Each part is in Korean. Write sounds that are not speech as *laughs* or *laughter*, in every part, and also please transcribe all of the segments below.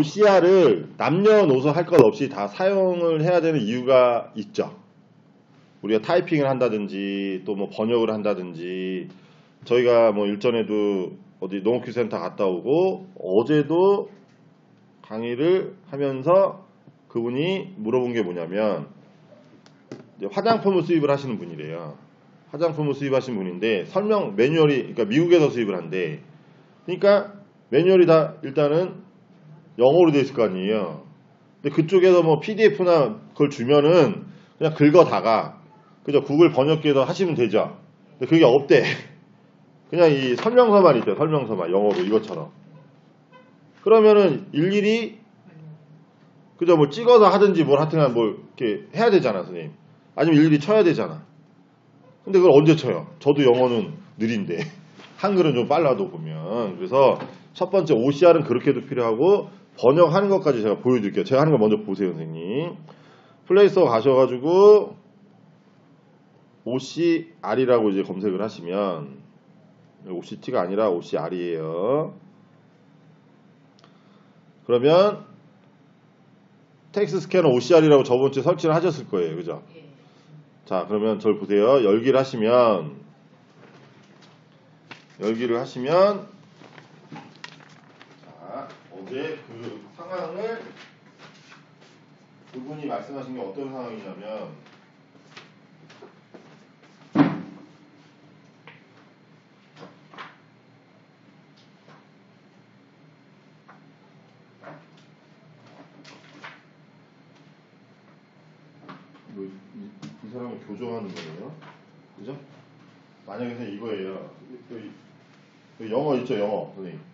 OCR을 남녀노소 할 것 없이 다 사용을 해야 되는 이유가 있죠. 우리가 타이핑을 한다든지 또 뭐 번역을 한다든지 저희가 뭐 일전에도 어디 농업기 센터 갔다 오고 어제도 강의를 하면서 그분이 물어본 게 뭐냐면 화장품을 수입을 하시는 분이래요. 화장품을 수입하신 분인데 설명 매뉴얼이 그러니까 미국에서 수입을 한대. 그러니까 매뉴얼이 다 일단은 영어로 돼 있을 거 아니에요. 근데 그쪽에서 뭐 PDF나 그걸 주면은 그냥 긁어다가 그죠 구글 번역기에서 하시면 되죠. 근데 그게 없대. *laughs* 그냥 이 설명서만 있대. 설명서만 영어로 이것처럼. 그러면은 일일이 그죠 뭐 찍어서 하든지 뭘 하여튼간 뭘 이렇게 해야 되잖아 선생님. 아니면 일일이 쳐야 되잖아. 근데 그걸 언제 쳐요? 저도 영어는 느린데 *laughs* 한글은 좀 빨라도 보면 그래서 첫 번째 OCR은 그렇게도 필요하고 번역하는 것까지 제가 보여드릴게요. 제가 하는 거 먼저 보세요, 선생님. 플레이스토어 가셔가지고 OCR이라고 이제 검색을 하시면 OCT가 아니라 OCR이에요. 그러면 텍스트 스캐너 OCR이라고 저번 주에 설치를 하셨을 거예요, 그죠? 예. 자, 그러면 저를 보세요. 열기를 하시면 열기를 하시면 자, 어제 그 상황을 그분이 말씀하신 게 어떤 상황이냐면 뭐, 이, 이 사람을 교정하는 거예요. 그죠? 만약에 이거예요. 여기, 여기 영어 있죠, 영어, 선생님.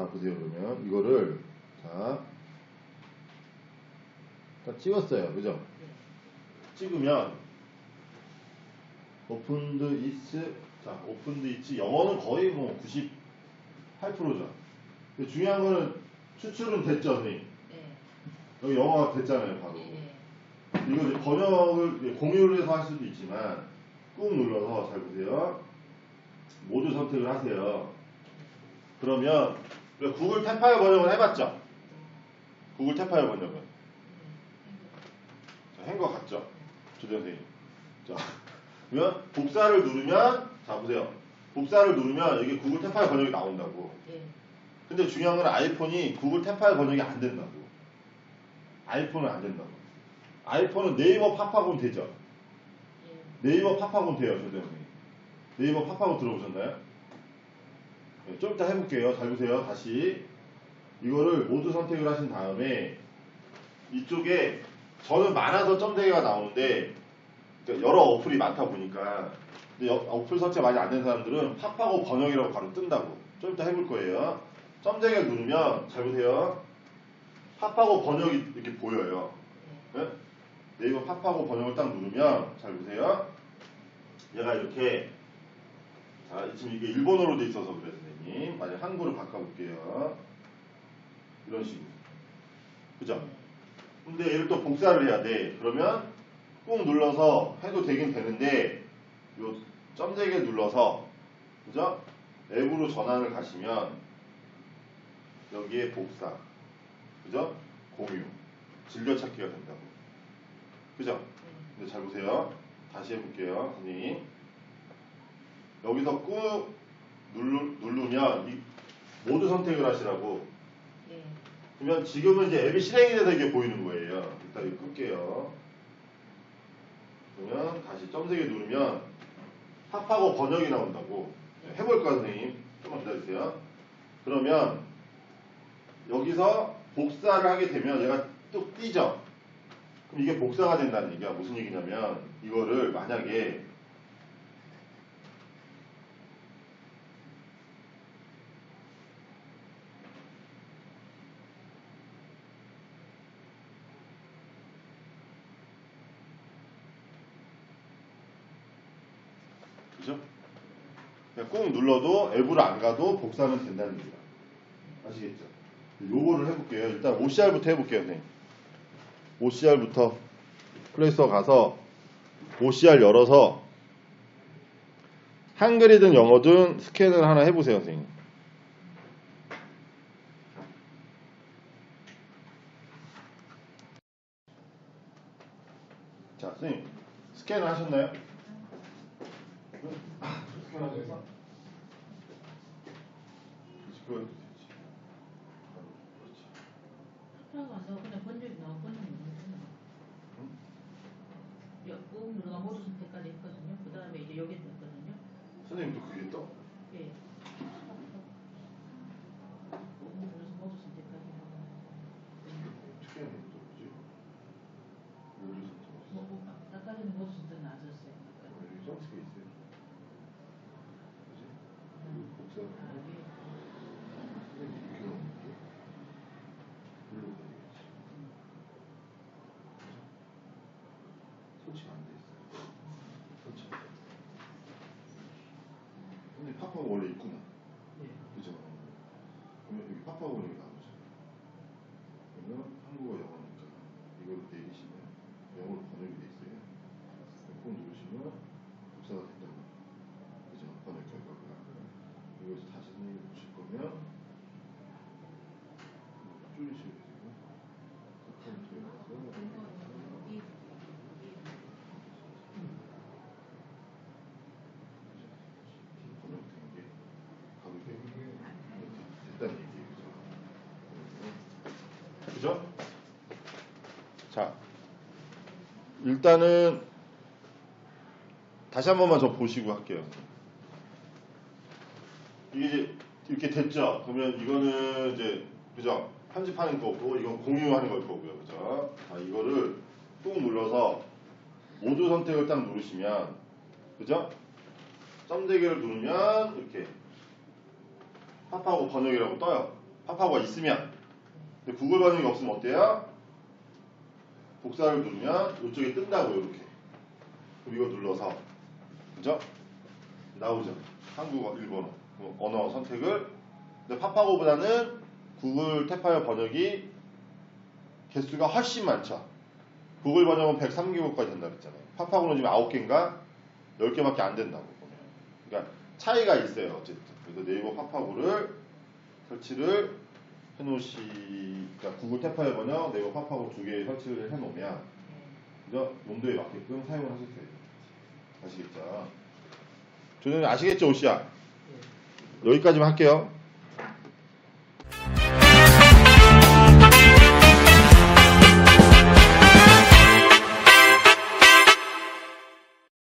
네. 자, 보세요, 그러면. 이거를, 자, 다 찍었어요. 그죠? 네. 찍으면, 오픈드 이츠, 자, 오픈드 이츠, 영어는 거의 뭐 98%죠. 근데 중요한 거는 추출은 됐죠, 선생님. 네. 여기 영어가 됐잖아요, 바로. 네. 이거 이제 번역을 공유를 해서 할 수도 있지만 꾹 눌러서 잘 보세요. 모두 선택을 하세요. 그러면 우리가 구글 탭파이어 번역을 해봤죠? 구글 탭파이어 번역은 한거 같죠? 조대 선생님. 자, 그러면 복사를 누르면 자 보세요. 복사를 누르면 이게 구글 탭파이어 번역이 나온다고. 네. 근데 중요한 건 아이폰이 구글 탭파이어 번역이 안 된다고. 아이폰은 안 된다고. 아이폰은 네이버 팝하고는 되죠. 예. 네이버 팝하고는 돼요, 조대원님. 네이버 팝하고 들어보셨나요? 네, 좀 이따 해볼게요. 잘 보세요. 다시 이거를 모두 선택을 하신 다음에 이쪽에 저는 많아서 점대기가 나오는데 그러니까 여러 어플이 많다 보니까 어플 설치 많이 안 된 사람들은 팝하고 번역이라고 바로 뜬다고. 좀 이따 해볼 거예요. 점대기를 누르면 잘 보세요. 팝하고 번역이 이렇게 보여요. 네? 네이버 팝하고 번역을 딱 누르면 잘 보세요. 얘가 이렇게 자 지금 이게 일본어로 돼 있어서 그래 선생님. 만약 한국으로 바꿔볼게요. 이런 식으로. 그죠? 근데 얘를 또 복사를 해야 돼. 그러면 꾹 눌러서 해도 되긴 되는데 요 점대기를 눌러서 그죠? 앱으로 전환을 가시면 여기에 복사 그죠? 공유 즐겨찾기가 된다고. 그죠? 근데 잘 보세요. 다시 해볼게요, 선생님. 여기서 꾹 누르, 누르면 이 모두 선택을 하시라고. 네. 그러면 지금은 이제 앱이 실행이 돼서 이게 보이는 거예요. 일단 이거 끌게요. 그러면 다시 점세개 누르면 팝하고 번역이 나온다고. 해볼까, 선생님? 조금만 기다리세요. 그러면 여기서 복사를 하게 되면 얘가 뚝 뛰죠? 그럼 이게 복사가 된다는 얘기가 무슨 얘기냐면 이거를 만약에 그죠? 꾹 눌러도 앱으로 안 가도 복사는 된다는 얘기다. 아시겠죠? 요거를 해볼게요. 일단 OCR부터 해볼게요. 네. OCR부터 플레이스토어 가서 OCR 열어서 한글이든 영어든 스캔을 하나 해보세요, 선생님. 자, 선생님 스캔을 하셨나요? 하셨어? 그렇지. 하고 와서 그냥 번역이 나오잖아. 응? 꾹 누르가 모두 선택까지 했거든요. 그 다음에 이제 여기 떴거든요. 선생님도 그게 떠? 예. 꾹 눌러서 모두 선택까지 하고. 어떻게 하는 거죠, 그지? 요리 선택. 뭐, 뭐, 아까는 모두 선택 나왔었어요. 여기 점스가 있어요. 그지? 그리고 복사. 아, 예. 선생님 이렇게 넣는데 블루가 되겠지. 설치가 안돼 있어요. 설치. 근데 파파가 원래 있구나. 예. 그죠? 그러면 여기 파파 번역이 나오죠. 그러면 한국어 영어니까 이걸 내리시면 영어로 번역이 돼 있어요. 꼭 누르시면 복사가 된다고. 그죠? 번역 결과가. 이걸 다시 선생님이 보실 거면 줄이시면 되고 카운트에 가서 여기, 여기. 번역된 게 가격이 됐다는 얘기죠. 그죠? 자, 일단은 다시 한 번만 저 보시고 할게요. 이게 이렇게 됐죠? 그러면 이거는 이제 그죠? 편집하는 거고 이건 공유하는 걸 거고요. 그죠? 자, 이거를 꾹 눌러서 모두 선택을 딱 누르시면 그죠? 점대기를 누르면 이렇게 파파고 번역이라고 떠요. 파파고가 있으면. 근데 구글 번역이 없으면 어때요? 복사를 누르면 이쪽에 뜬다고요. 이렇게. 그럼 이거 눌러서 그죠? 나오죠. 한국어, 일본어, 뭐 언어 선택을. 근데 파파고보다는 구글 탭파이어 번역이 개수가 훨씬 많죠. 구글 번역은 103개국까지 된다 그랬잖아요. 파파고는 지금 9개인가 10개밖에 안 된다고 보면. 그러니까 차이가 있어요. 어쨌든. 그래서 네이버 파파고를 설치를 그러니까 구글 탭파이어 번역, 네이버 파파고 두 개 설치를 해놓으면 그죠? 용도에 맞게끔 사용을 하실 수 있어요. 아시겠죠? 조선님 아시겠죠, 오시야? 예. 여기까지만 할게요.